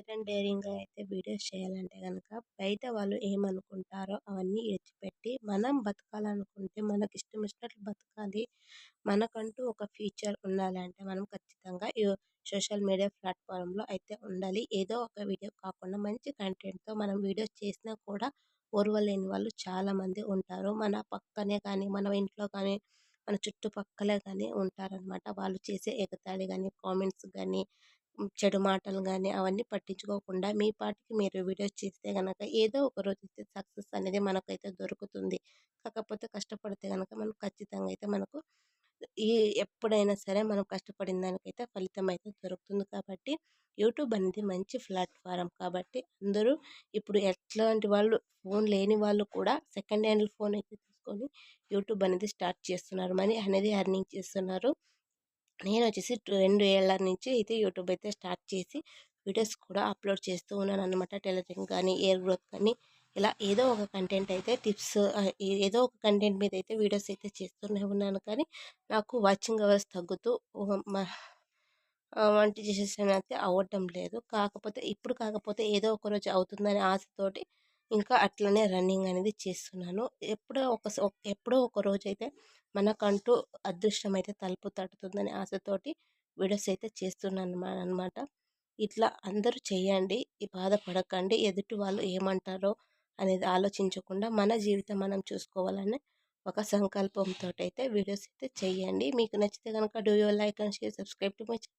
Dare and డేరింగ్‌గా అయితే videos చేయాలంటే కనుక బయట వాళ్ళు ఏమనుకుంటారో అవన్నీ ఎడిచిపెట్టి మనం బతకాలనుకుంటే మనకి ఇష్టం వచ్చినట్లు బతకాలి. మనకంటూ ఒక ఫ్యూచర్ ఉండాలంటే మనం ఖచ్చితంగా ఈ సోషల్ మీడియా ప్లాట్ఫామ్లో అయితే ఉండాలి. ఏదో ఒక వీడియో కాకుండా మంచి కంటెంట్‌తో మనం వీడియోస్ చేసినా కూడా ఓర్వలేని వాళ్ళు చాలామంది ఉంటారు. మన పక్కనే కానీ, మన ఇంట్లో కానీ, మన చుట్టుపక్కలే కానీ ఉంటారనమాట. వాళ్ళు చేసే ఎగతాళి కానీ కామెంట్స్ కానీ చెడు మాటలు కానీ అవన్నీ పట్టించుకోకుండా మీ పాటికి మీరు వీడియోస్ చేస్తే కనుక ఏదో ఒక రోజైతే సక్సెస్ అనేది మనకైతే దొరుకుతుంది. కాకపోతే కష్టపడితే కనుక మనం ఖచ్చితంగా అయితే మనకు ఈ ఎప్పుడైనా సరే మనం కష్టపడిన దానికైతే ఫలితం అయితే దొరుకుతుంది. కాబట్టి యూట్యూబ్ అనేది మంచి ప్లాట్ఫారం కాబట్టి అందరూ ఇప్పుడు ఎట్లాంటి వాళ్ళు ఫోన్ లేని వాళ్ళు కూడా సెకండ్ హ్యాండ్ ఫోన్ అయితే తీసుకొని యూట్యూబ్ అనేది స్టార్ట్ చేస్తున్నారు. మనీ అనేది ఎర్నింగ్ చేస్తున్నారు. నేను వచ్చేసి రెండు ఏళ్ళ నుంచి అయితే యూట్యూబ్ అయితే స్టార్ట్ చేసి వీడియోస్ కూడా అప్లోడ్ చేస్తూ ఉన్నాను అనమాట టైలరింగ్ కానీ, ఎయిర్ గ్రోత్ కానీ ఇలా ఏదో ఒక కంటెంట్ అయితే టిప్స్ ఏదో ఒక కంటెంట్ మీద అయితే వీడియోస్ అయితే చేస్తూనే ఉన్నాను. కానీ నాకు వాచింగ్ అవర్స్ తగ్గుతూ ఓహ్! మ ఆహ్, వంట అవ్వటం లేదు. కాకపోతే ఇప్పుడు కాకపోతే ఏదో ఒక రోజు అవుతుందనే ఆశతోటి ఇంకా అట్లనే రన్నింగ్ అనేది చేస్తున్నాను. ఎప్పుడో ఒక ఎప్పుడో ఒక రోజైతే మనకంటూ అదృష్టం అయితే తలుపు తట్టుతుందనే ఆశతోటి వీడియోస్ అయితే చేస్తున్నాను అనమాట. ఇట్లా అందరూ చేయండి. ఈ బాధపడకండి. ఎదుటి వాళ్ళు ఏమంటారో అనేది ఆలోచించకుండా మన జీవితం మనం చూసుకోవాలని ఒక సంకల్పంతో అయితే వీడియోస్ అయితే చేయండి. మీకు నచ్చితే కనుక do you like and share subscribe to my channel.